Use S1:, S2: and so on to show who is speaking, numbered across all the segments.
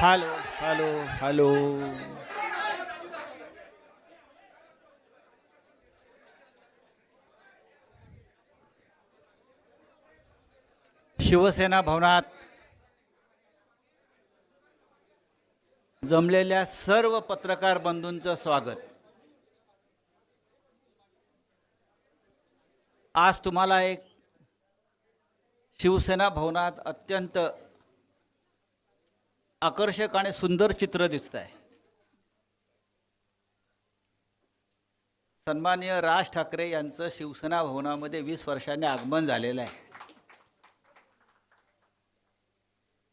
S1: Hello hello hello Shiv Sena भवनात जमलेल्या सर्व पत्रकार बंधूंचं स्वागत. आज तुम्हाला एक शिवसेना भवनात अत्यंत आकर्षक आणि सुंदर चित्र दिसत आहे सन्माननीय राज ठाकरे यांचं शिवसेना भवनामध्ये वीस वर्षांनी आगमन झालेलं आहे.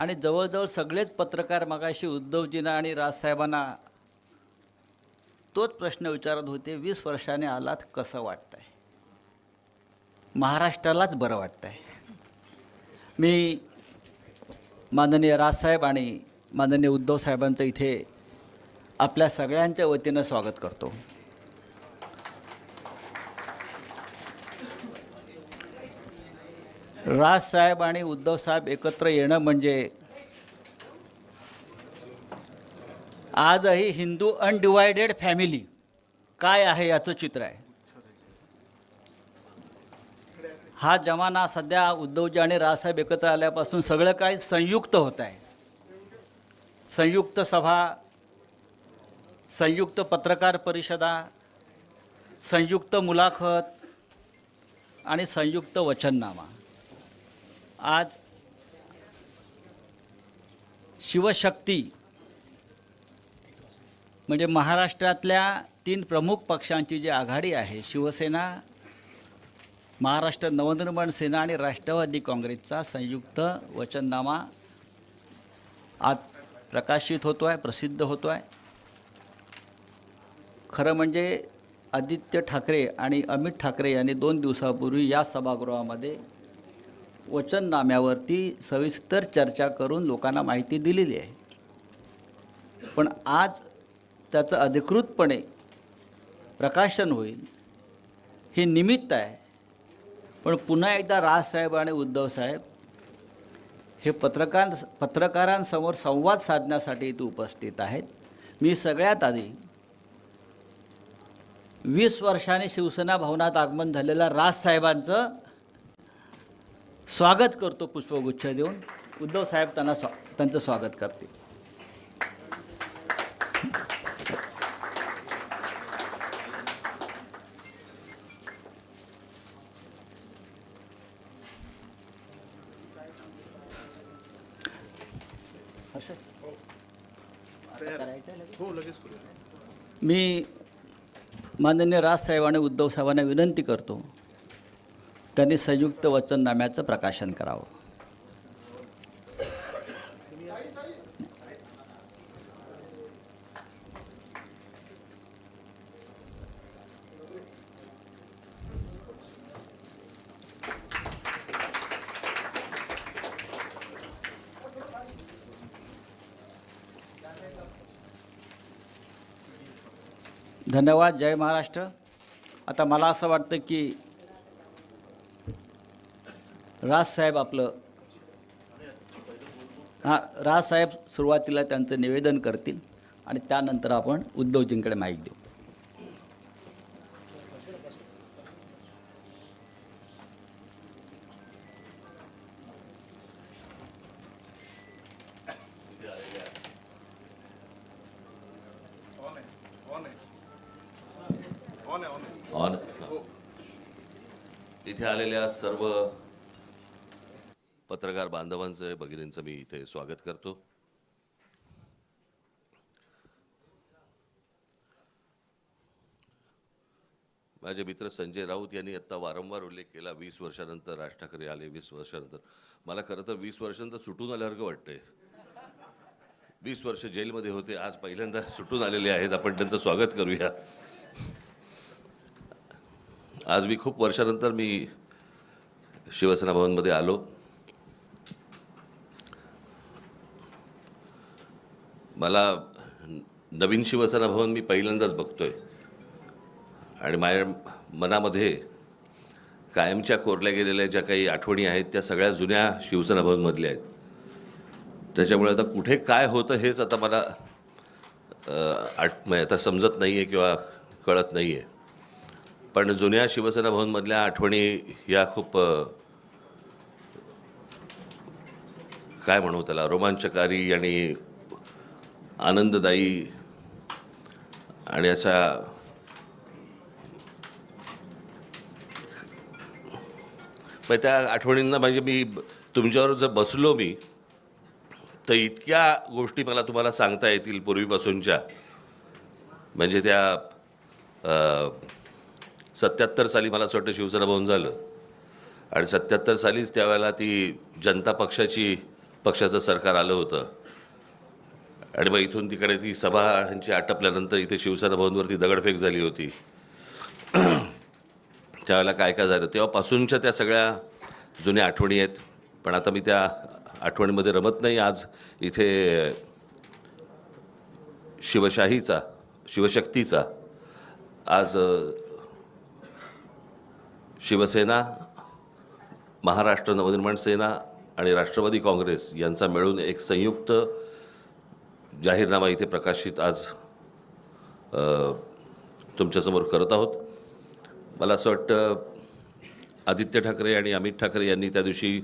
S1: आणि जवळजवळ सगळेच पत्रकार मगाशी उद्धवजींना आणि राजसाहेबांना तोच प्रश्न विचारत होते वीस वर्षाने आलात कसं वाटतंय? महाराष्ट्रालाच बरं वाटतंय. मी माननीय राजसाहेब आणि माननीय उद्धव साहेबांचं इथे आपल्या सगळ्यांच्या वतीनं स्वागत करतो. राजसाहेब आणि उद्धव साहेब एकत्र येणं म्हणजे आजही हिंदू अनडिवायडेड फॅमिली काय आहे याचं चित्र आहे. हा जमाना सध्या उद्धवजी आणि रावसाहेब एकत्र आल्यापासून सगळं काही संयुक्त होत आहे. संयुक्त सभा संयुक्त पत्रकार परिषदा संयुक्त मुलाखत आणि संयुक्त वचननामा. आज शिवशक्ती म्हणजे महाराष्ट्रातल्या तीन प्रमुख पक्षांची जी आघाडी आहे शिवसेना महाराष्ट्र नवनिर्माण सेना आणि राष्ट्रवादी काँग्रेसचा संयुक्त वचननामा आज प्रकाशित होतो आहे प्रसिद्ध होतो आहे खरं म्हणजे आदित्य ठाकरे आणि अमित ठाकरे यांनी दोन दिवसापूर्वी या सभागृहामध्ये वचननाम्यावरती सविस्तर चर्चा करून लोकांना माहिती दिलेली आहे. पण आज त्याचं अधिकृतपणे प्रकाशन होईल हे निमित्त आहे. पण पुन्हा एकदा राजसाहेब आणि उद्धवसाहेब हे पत्रकार पत्रकारांसमोर संवाद साधण्यासाठी इथे उपस्थित आहेत. मी सगळ्यात आधी वीस वर्षाने शिवसेना भवनात आगमन झालेल्या राजसाहेबांचं स्वागत करतो पुष्पगुच्छ देऊन. उद्धव साहेब त्यांना स्वा त्यांचं स्वागत करतील. मी माननीय राजसाहेब आणि उद्धव साहेबांना विनंती करतो त्यांनी संयुक्त वचननाम्याचं प्रकाशन करावं. धन्यवाद जय महाराष्ट्र. आता मला असं वाटतं की राजसाहेब आपलं हां राजसाहेब सुरुवातीला त्यांचं निवेदन करतील आणि त्यानंतर आपण उद्धवजींकडे माहिती देऊ.
S2: ऑन आहे ऑन
S3: इथे आलेल्या सर्व पत्रकार बांधवांचं भगिनींचं मी इथे स्वागत करतो. माझे मित्र संजय राऊत यांनी आता वारंवार उल्लेख केला वीस वर्षानंतर राज ठाकरे आले वीस वर्षानंतर. मला खरं तर वीस वर्षानंतर सुटून आल्यासारखं वाटतंय. वीस वर्ष जेलमध्ये होते आज पहिल्यांदा सुटून आलेले आहेत आपण त्यांचं स्वागत करूया. आज मी खूप वर्षानंतर मी शिवसेना भवनमध्ये आलो. मला नवीन शिवसेना भवन मी पहिल्यांदाच बघतोय. आणि माझ्या मनामध्ये कायमच्या कोरल्या गेलेल्या ज्या काही आठवणी आहेत त्या सगळ्या जुन्या शिवसेना भवनमधल्या आहेत. त्याच्यामुळे आता कुठे काय होतं हेच आता मला आठ म्हणजे आता समजत नाही आहे किंवा कळत नाही आहे पण जुन्या शिवसेना भवनमधल्या आठवणी या खूप काय म्हणू त्याला रोमांचकारी आणि आनंददायी आणि असा त्या आठवणींना म्हणजे मी तुमच्यावर जर बसलो मी तर इतक्या गोष्टी मला तुम्हाला सांगता येतील पूर्वीपासूनच्या. म्हणजे त्या सत्याहत्तर साली मला असं वाटतं शिवसेना भवन झालं. आणि सत्याहत्तर सालीच त्यावेळेला ती जनता पक्षाची पक्षाचं सरकार आलं होतं. आणि मग इथून तिकडे ती सभा ह्यांची आटपल्यानंतर इथे शिवसेना भवनवरती दगडफेक झाली होती. त्यावेळेला काय काय झालं? तेव्हापासूनच्या त्या सगळ्या जुन्या आठवणी आहेत. पण आता मी त्या आठवणीमध्ये रमत नाही. आज इथे शिवशाहीचा शिवशक्तीचा आज शिवसेना महाराष्ट्र नवनिर्माण सेना आणि राष्ट्रवादी काँग्रेस यांचा मिळून एक संयुक्त जाहीरनामा इथे प्रकाशित आज तुमच्यासमोर करत आहोत. मला असं वाटतं आदित्य ठाकरे आणि अमित ठाकरे यांनी त्या दिवशी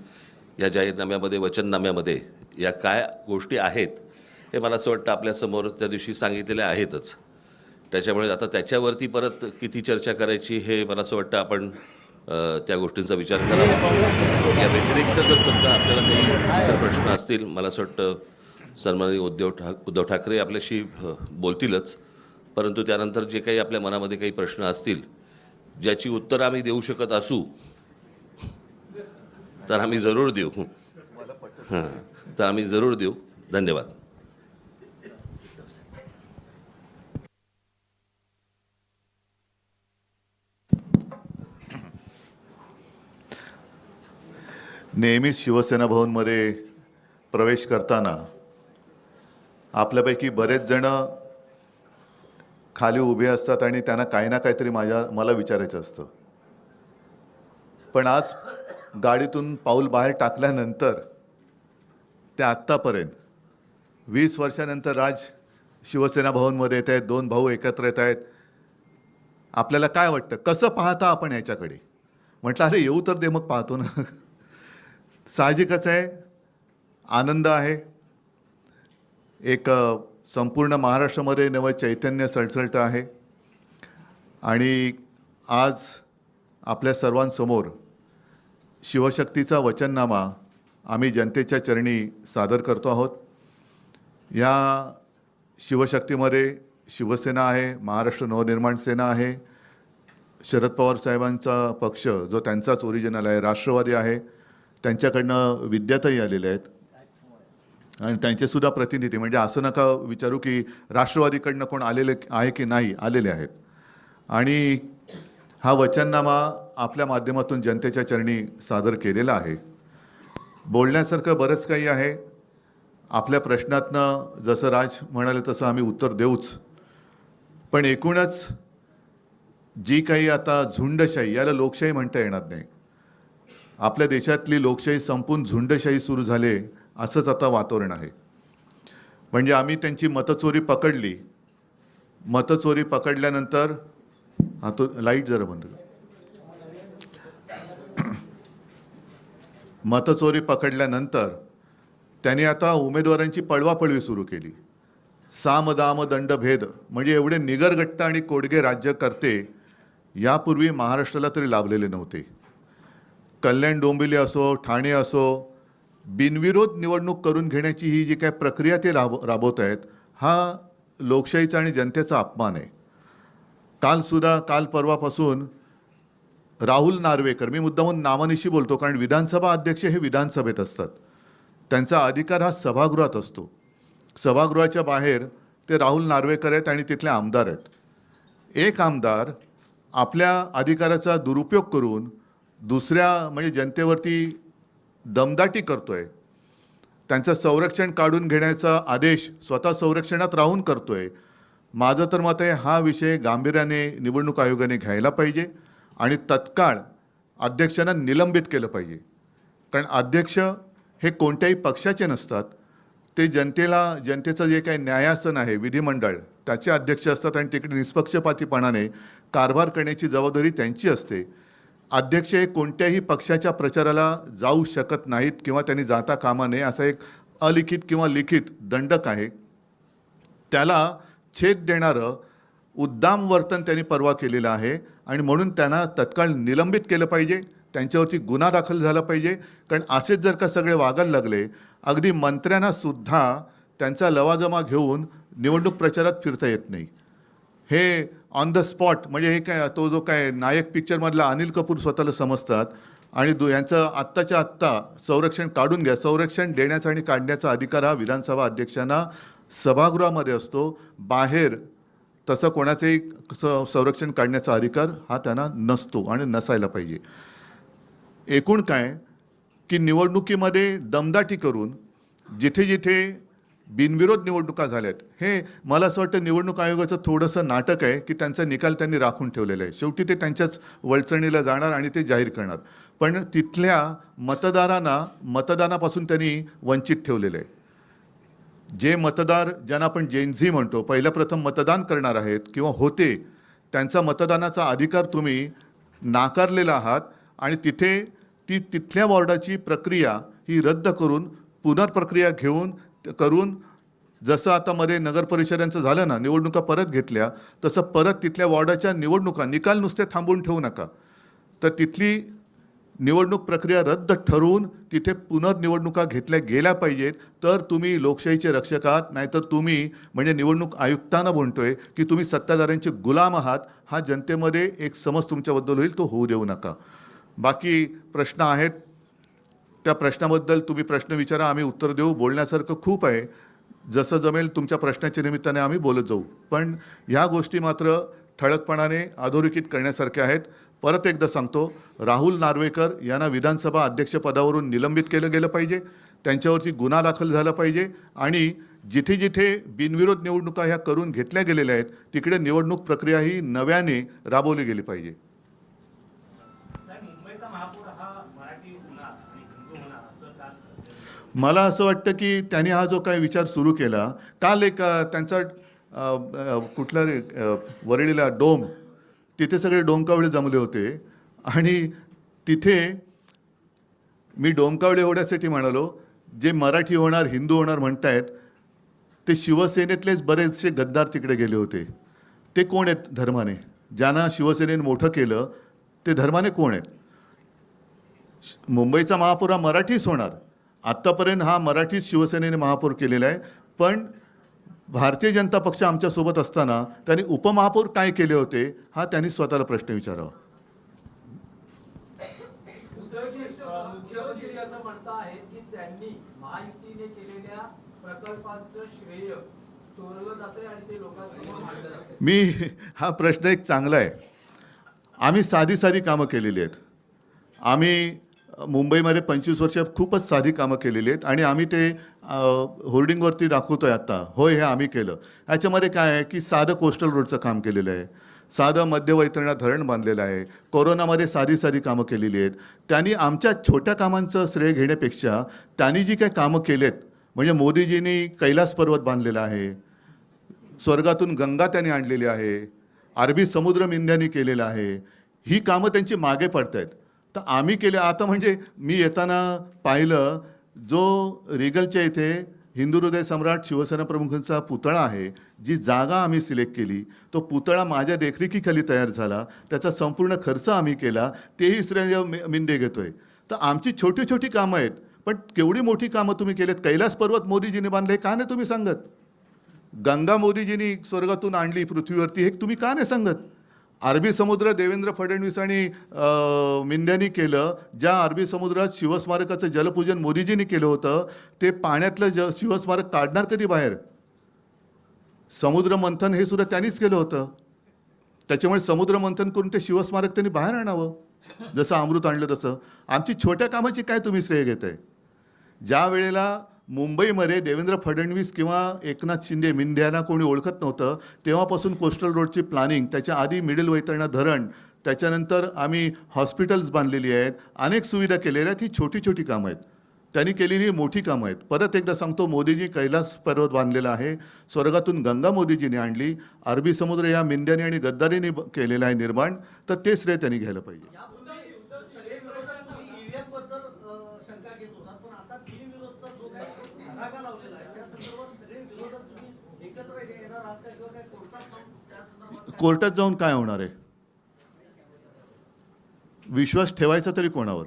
S3: या जाहीरनाम्यामध्ये वचननाम्यामध्ये या काय गोष्टी आहेत हे मला असं वाटतं आपल्यासमोर त्या दिवशी सांगितलेल्या आहेतच. त्याच्यामुळे आता त्याच्यावरती परत किती चर्चा करायची हे मला असं वाटतं आपण त्या गोष्टींचा विचार करावा या व्यतिरिक्त जर समजा आपल्याला काही इतर प्रश्न असतील मला असं वाटतं सन्माननीय उद्धव ठाक उद्धव ठाकरे आपल्याशी बोलतीलच. परंतु त्यानंतर जे काही आपल्या मनामध्ये काही प्रश्न असतील ज्याची उत्तरं आम्ही देऊ शकत असू तर आम्ही जरूर देऊ. हां. तर आम्ही जरूर देऊ. धन्यवाद.
S2: नेहमीच शिवसेना भवनमध्ये प्रवेश करताना आपल्यापैकी बरेच जण खाली उभे असतात आणि त्यांना काही ना काहीतरी माझ्या मला विचारायचं असतं. पण आज गाडीतून पाऊल बाहेर टाकल्यानंतर ते आत्तापर्यंत वीस वर्षानंतर राज शिवसेना भवनमध्ये येत आहेत दोन भाऊ एकत्र येत आहेत. आपल्याला काय वाटतं? कसं पाहता आपण याच्याकडे? म्हटलं अरे येऊ तर दे मग पाहतो ना. साहजिकच आहे. आनंद आहे. एक संपूर्ण महाराष्ट्रामध्ये नवं चैतन्य सळसळतं आहे. आणि आज आपल्या सर्वांसमोर शिवशक्तीचा वचननामा आम्ही जनतेच्या चरणी सादर करतो आहोत. या शिवशक्तीमध्ये शिवसेना आहे महाराष्ट्र नवनिर्माण सेना आहे. शरद पवार साहेबांचा पक्ष जो त्यांचाच ओरिजिनल आहे राष्ट्रवादी आहे. त्यांच्याकडनं विद्याताई आलेल्या आहेत. आणि त्यांचेसुद्धा प्रतिनिधी म्हणजे असं नका विचारू की राष्ट्रवादीकडनं कोण आलेले आहे की नाही आलेले आहेत. आणि हा वचननामा आपल्या माध्यमातून जनतेच्या चरणी सादर केलेला आहे. बोलण्यासारखं बरंच काही आहे. आपल्या प्रश्नातनं जसं राज म्हणाले तसं आम्ही उत्तर देऊच. पण एकूणच जी काही आता झुंडशाही याला लोकशाही म्हणता येणार नाही. आपल्या देशातली लोकशाही संपून झुंडशाही सुरू झाले असंच आता वातावरण आहे. म्हणजे आम्ही त्यांची मतचोरी पकडली. मतचोरी पकडल्यानंतर हा तो लाइट जरा बंद मतचोरी पकडल्यानंतर त्यांनी आता उमेदवारांची पळवापळवी सुरू केली. साम दाम दंड भेद म्हणजे एवढे निगरगट्ट आणि कोडगे राज्य करते यापूर्वी महाराष्ट्राला तरी लाभलेले नव्हते. कल्याण डोंबिवली असो ठाणे असो बिनविरोध निवडणूक करून घेण्याची ही जी काय प्रक्रिया ते राब राबवत आहेत हा लोकशाहीचा आणि जनतेचा अपमान आहे. कालसुद्धा काल परवापासून राहुल नार्वेकर मी मुद्दामून नामानिशी बोलतो कारण विधानसभा अध्यक्ष हे विधानसभेत असतात. त्यांचा अधिकार हा सभागृहात असतो. सभागृहाच्या बाहेर ते राहुल नार्वेकर आहेत आणि तिथले आमदार आहेत. एक आमदार आपल्या अधिकाराचा दुरुपयोग करून दुसऱ्या म्हणजे जनतेवरती दमदाटी करतोय. त्यांचं संरक्षण काढून घेण्याचा आदेश स्वतः संरक्षणात राहून करतोय. माझं तर मत आहे हा विषय गांभीर्याने निवडणूक आयोगाने घ्यायला पाहिजे आणि तत्काळ अध्यक्षांना निलंबित केलं पाहिजे. कारण अध्यक्ष हे कोणत्याही पक्षाचे नसतात. ते जनतेला जनतेचं जे काही न्यायासन आहे विधिमंडळ त्याचे अध्यक्ष असतात आणि तिकडे निष्पक्षपातीपणाने कारभार करण्याची जबाबदारी त्यांची असते. अध्यक्ष हे कोणत्याही पक्षाच्या प्रचाराला जाऊ शकत नाहीत किंवा त्यांनी जाता कामा नये असा एक अलिखित किंवा लिखित दंडक आहे. त्याला छेद देणारं उद्दाम वर्तन त्यांनी परवा केलेलं आहे आणि म्हणून त्यांना तत्काळ निलंबित केलं पाहिजे. त्यांच्यावरती गुन्हा दाखल झाला पाहिजे. कारण असेच जर का सगळे वागायला लागले अगदी मंत्र्यांनासुद्धा त्यांचा लवाजमा घेऊन निवडणूक प्रचारात फिरता येत नाही. हे ऑन द स्पॉट म्हणजे हे काय तो जो काय नायक पिक्चरमधला अनिल कपूर स्वतःला समजतात आणि दु यांचं आत्ताच्या आत्ता संरक्षण काढून घ्या. संरक्षण देण्याचा आणि काढण्याचा अधिकार हा विधानसभा अध्यक्षांना सभागृहामध्ये असतो. बाहेर तसं कोणाचंही संरक्षण काढण्याचा अधिकार हा त्यांना नसतो आणि नसायला पाहिजे. एकूण काय की निवडणुकीमध्ये दमदाटी करून जिथे जिथे बिनविरोध निवडणुका झाल्यात. हे मला असं वाटतं निवडणूक आयोगाचं थोडंसं नाटक आहे की त्यांचा निकाल त्यांनी राखून ठेवलेला आहे. शेवटी ते त्यांच्याच वळचणीला जाणार आणि ते जाहीर करणार. पण तिथल्या मतदारांना मतदानापासून त्यांनी वंचित ठेवलेलं आहे. जे मतदार ज्यांना आपण जेनझी म्हणतो पहिल्या प्रथम मतदान करणार आहेत किंवा होते त्यांचा मतदानाचा अधिकार तुम्ही नाकारलेला आहात आणि तिथे ती तिथल्या वॉर्डाची प्रक्रिया ही रद्द करून पुनर्प्रक्रिया घेऊन करून जसं आता मध्ये नगर परिषदांचं झालं ना निवडणुका परत घेतल्या तसं परत तिथल्या वॉर्डाच्या निवडणुका निकाल नुसते थांबवून ठेवू नका. तर तिथली निवडणूक प्रक्रिया रद्द ठरवून तिथे पुनर्निवडणुका घेतल्या गेल्या पाहिजेत. तर तुम्ही लोकशाहीचे रक्षक आहात नाहीतर तुम्ही म्हणजे निवडणूक आयुक्तांना म्हणतोय की तुम्ही सत्ताधाऱ्यांचे गुलाम आहात. हा जनतेमध्ये एक समज तुमच्याबद्दल होईल तो होऊ देऊ नका. बाकी प्रश्न आहेत त्या प्रश्नाबद्दल तुम्ही प्रश्न विचारा आम्ही उत्तर देऊ. बोलण्यासारखं खूप आहे. जसं जमेल तुमच्या प्रश्नाच्या निमित्ताने आम्ही बोलत जाऊ. पण ह्या गोष्टी मात्र ठळकपणाने अधोरेखित करण्यासारख्या आहेत. परत एकदा सांगतो राहुल नार्वेकर यांना विधानसभा अध्यक्षपदावरून निलंबित केलं गेलं पाहिजे. त्यांच्यावरती गुन्हा दाखल झाला पाहिजे. आणि जिथे जिथे बिनविरोध निवडणुका ह्या करून घेतल्या गेलेल्या आहेत तिकडे निवडणूक प्रक्रिया ही नव्याने राबवली गेली पाहिजे. मला असं वाटतं की त्यांनी हा जो काही विचार सुरू केला काल एक त्यांचा कुठल्या कुठला रे वरळीला डोम तिथे सगळे डोंकावळे जमले होते. आणि तिथे मी डोंकावळे एवढ्यासाठी म्हणालो जे मराठी होणार हिंदू होणार म्हणतायत ते शिवसेनेतलेच बरेचसे गद्दार तिकडे गेले होते. ते कोण आहेत धर्माने? ज्यांना शिवसेनेने मोठं केलं ते धर्माने कोण आहेत? मुंबईचा महापुरा मराठीच होणार. आत्तापर्यंत हा मराठीच शिवसेनेने महापौर केलेला आहे. पण भारतीय जनता पक्ष आमच्यासोबत असताना त्यांनी उपमहापौर काय केले होते हा त्यांनी स्वतःला प्रश्न विचारावा. मी हा प्रश्न एक चांगला आहे. आम्ही साधी साधी कामं केलेली आहेत. आम्ही मुंबईमध्ये पंचवीस वर्ष खूपच साधी कामं केलेली आहेत आणि आम्ही ते होर्डिंगवरती होर्डिंगवरती दाखवतोय आता होय हे आम्ही केलं. ह्याच्यामध्ये काय आहे की साधं कोस्टल रोडचं काम केलेलं आहे. साधं मध्यवैतरणा धरण बांधलेलं आहे. कोरोनामध्ये साधी साधी कामं केलेली आहेत. त्यांनी आमच्या छोट्या कामांचं श्रेय घेण्यापेक्षा त्यांनी जी काही कामं केलेत म्हणजे मोदीजींनी कैलास पर्वत बांधलेला आहे स्वर्गातून गंगा त्यांनी आणलेली आहे अरबी समुद्र मिंध्यानी केलेलं आहे ही कामं त्यांची मागे पडत आहेत तर आम्ही केले. आता म्हणजे मी येताना पाहिलं जो रिगलच्या इथे हिंदू हृदय सम्राट शिवसेना प्रमुखांचा पुतळा आहे जी जागा आम्ही सिलेक्ट केली. तो पुतळा माझ्या देखरेखीखाली तयार झाला. त्याचा संपूर्ण खर्च आम्ही केला. तेही श्रेय मिंडे घेतो आहे तर आमची छोटी छोटी कामं आहेत. पण केवढी मोठी कामं तुम्ही केलेत? कैलास पर्वत मोदीजीने बांधले का नाही तुम्ही सांगत? गंगा मोदीजींनी स्वर्गातून आणली पृथ्वीवरती हे तुम्ही का नाही सांगत? अरबी समुद्र देवेंद्र फडणवीस आणि मिंड्यांनी केलं ज्या अरबी समुद्रात शिवस्मारकाचं जलपूजन मोदीजींनी केलं होतं ते पाण्यातलं ज शिवस्मारक काढणार कधी बाहेर? समुद्र मंथन हे सुद्धा त्यांनीच केलं होतं. त्याच्यामुळे समुद्र मंथन करून ते शिवस्मारक त्यांनी बाहेर आणावं. जसं अमृत आणलं तसं. आमची छोट्या कामाची काय तुम्ही श्रेय घेताय? ज्या वेळेला मुंबईमध्ये देवेंद्र फडणवीस किंवा एकनाथ शिंदे मिंध्याना कोणी ओळखत नव्हतं तेव्हापासून कोस्टल रोडची प्लॅनिंग त्याच्या आधी मिडल वैतरणा धरण त्याच्यानंतर आम्ही हॉस्पिटल्स बांधलेली आहेत अनेक सुविधा केलेल्या आहेत ही छोटी छोटी कामं आहेत. त्यांनी केलेली मोठी कामं आहेत. परत एकदा सांगतो मोदीजी कैलास पर्वत बांधलेला आहे. स्वर्गातून गंगा मोदीजीने आणली. अरबी समुद्र या मिंद्याने आणि गद्दारीने केलेला आहे निर्माण. तर ते श्रेय त्यांनी घ्यायला पाहिजे
S4: सगळे विरोधक तुम्ही ईव्हीएमबद्दल अ, शंका घेत होतात पण आता बिनविरोधचा जो काही धडाका लावलेला आहे त्या संदर्भात सगळे विरोधक तुम्ही एकत्र येणार आहात का किंवा काय कोर्टात जाऊन त्या संदर्भात काय-
S2: कोर्टात जाऊन काय होणार आहे? विश्वास ठेवायचा तरी कोणावर?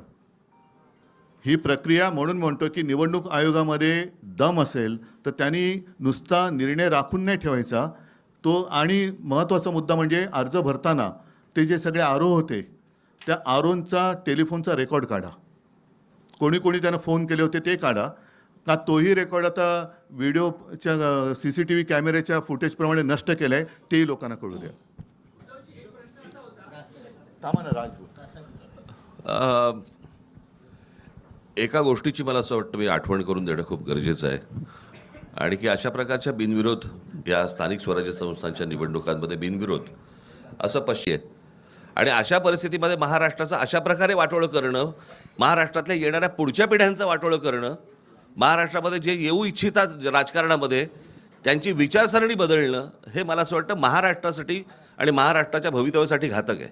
S2: ही प्रक्रिया म्हणून म्हणतो की निवडणूक आयोगामध्ये दम असेल तर त्यांनी नुसता निर्णय राखून नाही ठेवायचा. तो आणि महत्त्वाचा मुद्दा म्हणजे अर्ज भरताना ते जे सगळे आरोह होते त्या आरोंचा टेलिफोनचा रेकॉर्ड काढा. कोणी कोणी त्यांना फोन केले होते ते काढा. का तोही रेकॉर्ड आता व्हिडिओच्या सी सी टी व्ही कॅमेऱ्याच्या फुटेजप्रमाणे नष्ट केलं आहे तेही लोकांना कळू द्या. ना राज
S3: एका गोष्टीची मला असं वाटतं मी आठवण करून देणं खूप गरजेचं आहे. आणि की अशा प्रकारच्या बिनविरोध या स्थानिक स्वराज्य संस्थांच्या निवडणुकांमध्ये बिनविरोध असं पश्चिम आहे. आणि अशा परिस्थितीमध्ये महाराष्ट्राचं अशा प्रकारे वाटोळं करणं महाराष्ट्रातल्या येणाऱ्या पुढच्या पिढ्यांचं वाटोळं करणं महाराष्ट्रामध्ये जे येऊ इच्छितात राजकारणामध्ये त्यांची विचारसरणी बदलणं हे मला असं वाटतं महाराष्ट्रासाठी आणि महाराष्ट्राच्या भवितव्यासाठी घातक आहे.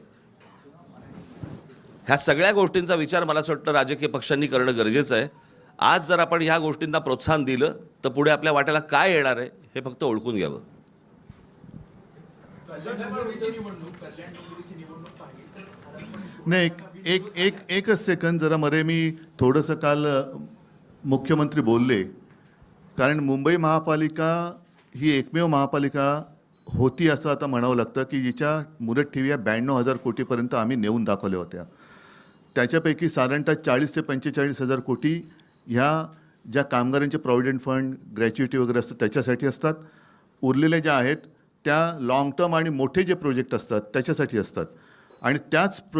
S3: ह्या सगळ्या गोष्टींचा विचार मला असं वाटतं राजकीय पक्षांनी करणं गरजेचं आहे. आज जर आपण ह्या गोष्टींना प्रोत्साहन दिलं तर पुढे आपल्या वाट्याला काय येणार आहे हे फक्त ओळखून घ्यावं.
S2: नाही एक एक एक एकच सेकंद जरा मरे मी थोडंसं काल मुख्यमंत्री बोलले कारण मुंबई महापालिका ही एकमेव महापालिका होती असं आता म्हणावं लागतं की जिच्या मुदत ठेवी या ब्याण्णव हजार कोटीपर्यंत आम्ही नेऊन दाखवल्या होत्या. त्याच्यापैकी साधारणतः चाळीस ते पंचेचाळीस हजार कोटी ह्या ज्या कामगारांचे प्रॉव्हिडंट फंड ग्रॅच्युइटी वगैरे असतात त्याच्यासाठी असतात. उरलेल्या ज्या आहेत त्या लाँग टर्म आणि मोठे जे प्रोजेक्ट असतात त्याच्यासाठी असतात. आणि त्याच प्र